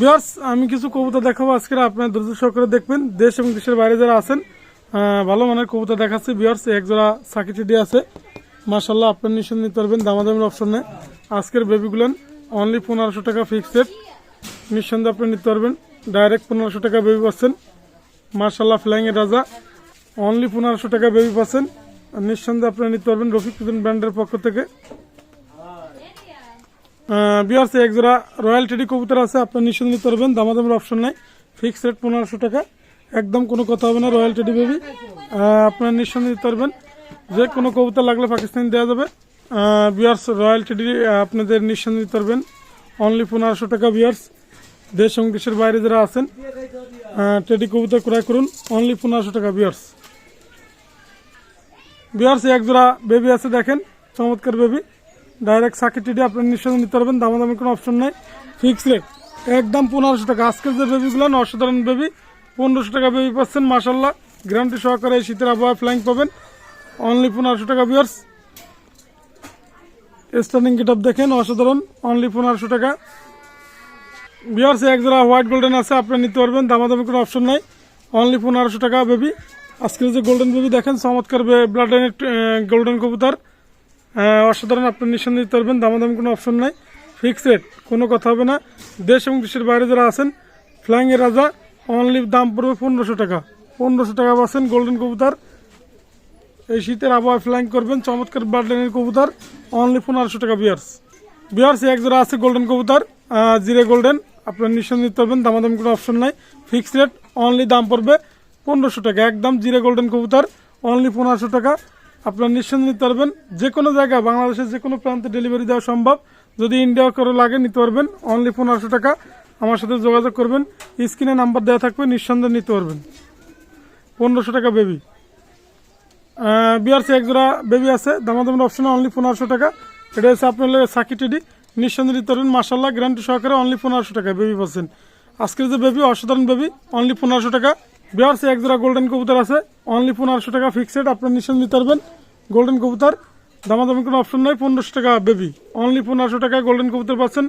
বিয়ার্স আমি কিছু কবুতর দেখাবো। আজকে আপনার দ্রুত সহকারে দেখবেন। দেশ এবং দেশের বাইরে যারা আছেন ভালো মানের কবুতর দেখাচ্ছে। বিয়ার্স এক জোড়া সাকিটিডি আছে। মার্শাল্লাহ আপনার নিশ্চয় নিতে পারবেন দামাদামের অপশন। আজকের বেবিগুলেন অনলি পনেরোশো টাকা ফিক্সড নিঃসন্দেহে আপনি নিতে পারবেন। ডাইরেক্ট পনেরোশো টাকা বেবি পাচ্ছেন। মার্শাল্লাহ ফ্লাইং রাজা। অনলি পনেরোশো টাকা বেবি পাচ্ছেন। নিঃসন্দেহে আপনি নিতে পারবেন রফিক ব্র্যান্ডের পক্ষ থেকে। বিয়ার্স এক জোড়া রয়্যাল টেডি কবুতর আছে, আপনার নিশ্চয় নিতে পারবেন, দামাদামের অপশন নাই ফিক্স রেট পনেরোশো টাকা, একদম কোনো কথা হবে না রয়্যাল টেডি বেবি আপনার নিশ্চয় নিতে পারবেন, যে কোনো কবুতর লাগলে পাকিস্তানি দেওয়া যাবে বিয়ার্স রয়্যাল টেডি আপনাদের নিশ্চয় নিতে পারবেন অনলি পনেরোশো টাকা বিয়ার্স দেশ এবং দেশের বাইরে যারা আছেন টেডি কবুতর ক্রয় করুন অনলি পনেরোশো টাকা বিয়ার্স বিয়ার্স এক জোড়া বেবি আছে, দেখেন, চমৎকার বেবি ডাইরেক্ট সাকিট টিডি আপনার নিঃসন্দেহে নিতে পারবেন, দামাদামি কোনো অপশন নাই। ফিক্স রেট একদম পনেরোশো টাকা। আজকের যে বেবিগুলো অসাধারণ বেবি পনেরোশো টাকা বেবি পাচ্ছেন মাসাল্লাহ গ্যারান্টি সহকারে এই শীতের আবহাওয়া ফ্লাইং পাবেন। অনলি পনেরোশো টাকা বিয়ার্স স্টার্নিং গেট দেখেন অসাধারণ অনলি পনেরোশো টাকা। বিয়ার্স এক জোড়া হোয়াইট গোল্ডেন আছে আপনি নিতে পারবেন, দামাদামি কোনো অপশন নাই। অনলি পনেরোশো টাকা বেবি আজকের যে গোল্ডেন বেবি দেখেন, চমৎকার ব্লাড গোল্ডেন কবুতর। অসাধারণ আপনি নিঃসন্দেহে দিতে পারবেন দামাদামি কোনো অপশন নাই। ফিক্সড রেট কোনো কথা হবে না। দেশ এবং দেশের বাইরে যারা আছেন ফ্লাইং এর রাজা অনলি দাম পড়বে পনেরোশো টাকা। পনেরোশো টাকা পাচ্ছেন গোল্ডেন কবুতর। এই শীতের আবহাওয়া ফ্লাইং করবেন চমৎকার ব্লাড লাইনের কবুতর অনলি পনেরোশো টাকা বিয়ার্স বিয়ার্স এক জোড়া আছে গোল্ডেন কবুতর জিরে গোল্ডেন আপনার নিঃসন্দেহে নিতে পারবেন দামাদামি কোনো অপশন নাই। ফিক্সড রেট অনলি দাম পড়বে পনেরোশো টাকা। একদম জিরে গোল্ডেন কবুতর অনলি পনেরোশো টাকা। আপনার নিঃসন্দেহে নিতে পারবেন, যে কোনো জায়গায়, বাংলাদেশের যে কোনো প্রান্তে ডেলিভারি দেওয়া সম্ভব। যদি ইন্ডিয়া করে লাগে, নিতে পারবেন। অনলি পনেরোশো টাকা। আমার সাথে যোগাযোগ করবেন। স্ক্রিনে নাম্বার দেওয়া থাকবে, নিঃসন্দেহে নিতে পারবেন। পনেরোশো টাকা বেবি বিআরসি এক জোড়া বেবি আছে। দামাদামের অপশনে অনলি পনেরোশো টাকা। এটা হচ্ছে আপনার সাকি টেডি। নিঃসন্দেহে নিতে পারবেন। মার্শাল্লাহ গ্যারান্টি সহকারে অনলি পনেরোশো টাকা বেবি পাচ্ছেন। আজকের যে বেবি অসাধারণ বেবি অনলি পনেরোশো টাকা। বিআরসি এক জোড়া গোল্ডেন কবুতর আছে। অনলি পনেরোশো টাকা ফিক্সড আপনার নিঃসন্দেহে নিতে পারবেন। গোল্ডেন কবুতর, দামাদামি কোনো অপশন নয় পনেরোশো টাকা বেবি অনলি পনেরোশো টাকা গোল্ডেন কবুতর পাচ্ছেন।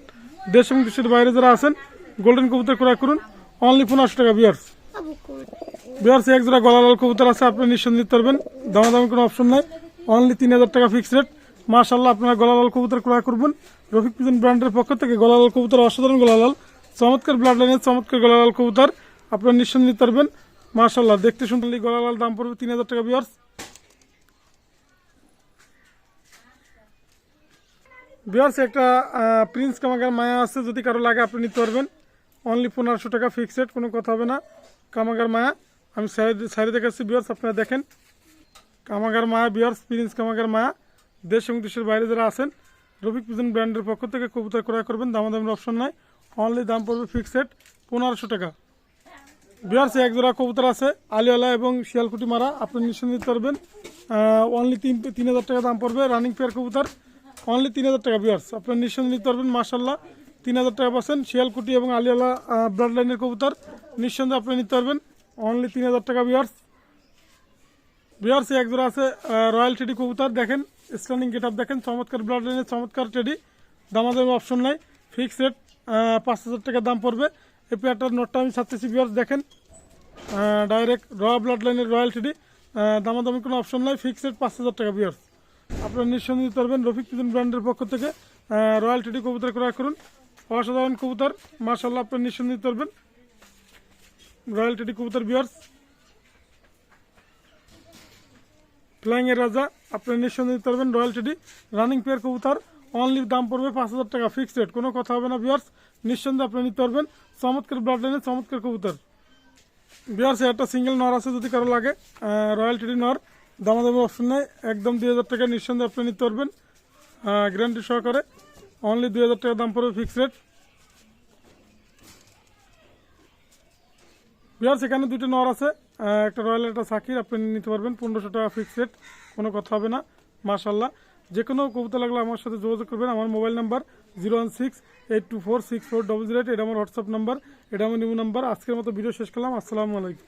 দেশ এবং দেশের বাইরে যারা আছেন গোল্ডেন কবুতর ক্রয় করুন। অনলি পনেরোশো টাকা বিয়ার্স বিহার এক জোড়া গলালাল কবুতর আছে আপনি নিঃসন্দেহে নিতে পারবেন। দামাদামি কোনো অপশন নাই। অনলি তিন হাজার টাকা ফিক্স রেট মার্শাল্লাহ আপনারা গলালাল কবুতর ক্রয় করবেন। রফিক পিজন ব্র্যান্ডের পক্ষ থেকে গলালাল কবুতর, অসাধারণ গলালাল। চমৎকার ব্লাড লাইনের চমৎকার গলালাল কবুতর, আপনারা নিঃসন্দেহে নিতে পারবেন। মার্শাল্লাহ দেখতে শুনতে গলালাল দাম পড়বে তিন হাজার টাকা বিয়ার্স বিয়ার্স একটা প্রিন্স কামাগার মায়া আছে, যদি কারও লাগে আপনি নিতে পারবেন। অনলি পনেরোশো টাকা ফিক্সড কোনো কথা হবে না। কামাগার মায়া, আমি সাইডে দেখাচ্ছি বিয়ার্স আপনারা দেখেন। কামাগার মায়া বিয়ার্স প্রিন্স কামাগার মায়া। দেশ এবং দেশের বাইরে যারা আছেন, রফিক পিজন ব্র্যান্ডের পক্ষ থেকে কবুতর ক্রয় করবেন, দামাদামের অপশন নাই। অনলি দাম পড়বে ফিক্সড পনেরোশো টাকা। বিহার এক জোড়া কবুতর আছে আলিওয়ালা এবং শিয়ালকুটি মারা। আপনি নিতে পারবেন। অনলি তিন তিন হাজার টাকা দাম পড়বে রানিং পেয়ার কবুতর। অনলি তিন হাজার টাকা বিয়ার্স আপনার নিতে পারবেন মার্শাল্লাহ তিন হাজার টাকা পাচ্ছেন শিয়ালকুটি এবং আলিওয়ালা ব্লাড লাইনের কবুতর। নিঃসন্দেহে আপনি নিতে পারবেন। অনলি তিন হাজার টাকা বিয়ার্স বিয়ার্স এক জোড়া আছে রয়্যাল টেডি কবুতর। দেখেন স্ট্যান্ডিং গেট আপ দেখেন, চমৎকার ব্লাড লাইনের চমৎকার টেডি। দামাদামি অপশন নাই। ফিক্স রেট পাঁচ হাজার টাকা দাম পড়বে। এই নোটটা আমি ছাড়তেছি বিয়ার্স দেখেন। ডাইরেক্ট র ব্লাড লাইনের রয়্যাল টেডি দামাদামি কোনো অপশন নাই ফিক্স রেট পাঁচ হাজার টাকা বিয়ার্স আপনারা নিঃসন্দেহে পারবেন রফিক পিজন ব্র্যান্ডের পক্ষ থেকে। রয়্যাল টেডি কবুতর ক্রয় করুন। অসাধারণ কবুতর মার্শাল্লাহ আপনার নিঃসন্দেহে পারবেন। রয়্যাল টেডি কবুতর বিয়ার্স ফ্লাইং এর রাজা, আপনার নিঃসন্দেহে পারবেন রয়্যাল টেডি রানিং পেয়ার কবুতর অনলি দাম পড়বে পাঁচ হাজার টাকা ফিক্সড রেট কোনো কথা হবে না বিয়ার্স নিঃসন্দেহে আপনি নিতে পারবেন। চমৎকার ব্লাড লাইনের চমৎকার কবুতর। বিয়ার্স একটা সিঙ্গেল নর আছে, যদি কারও লাগে রয়্যাল টেডি নর, দামাদামি অপশন নেই, একদম দুই হাজার টাকা নিঃসন্দেহে আপনি নিতে পারবেন। গ্যারান্টি সহকারে অনলি দুই হাজার টাকা দাম পড়বে ফিক্সড রেট বিহার সেখানে দুটো নর আছে একটা রয়্যাল একটা সাকির আপনি নিতে পারবেন, পনেরোশো টাকা ফিক্সড রেট কোনো কথা হবে না মাশাল্লাহ যে কোনো কবিতা লাগলে আমার সাথে যোগাযোগ করবেন, আমার mobile number zero one six eight two four six four double zero eight, এটা আমার হোয়াটসঅ্যাপ নাম্বার, এটা আমার নিউ নাম্বার। আজকের মতো ভিডিও শেষ করলাম, আসসালামু আলাইকুম।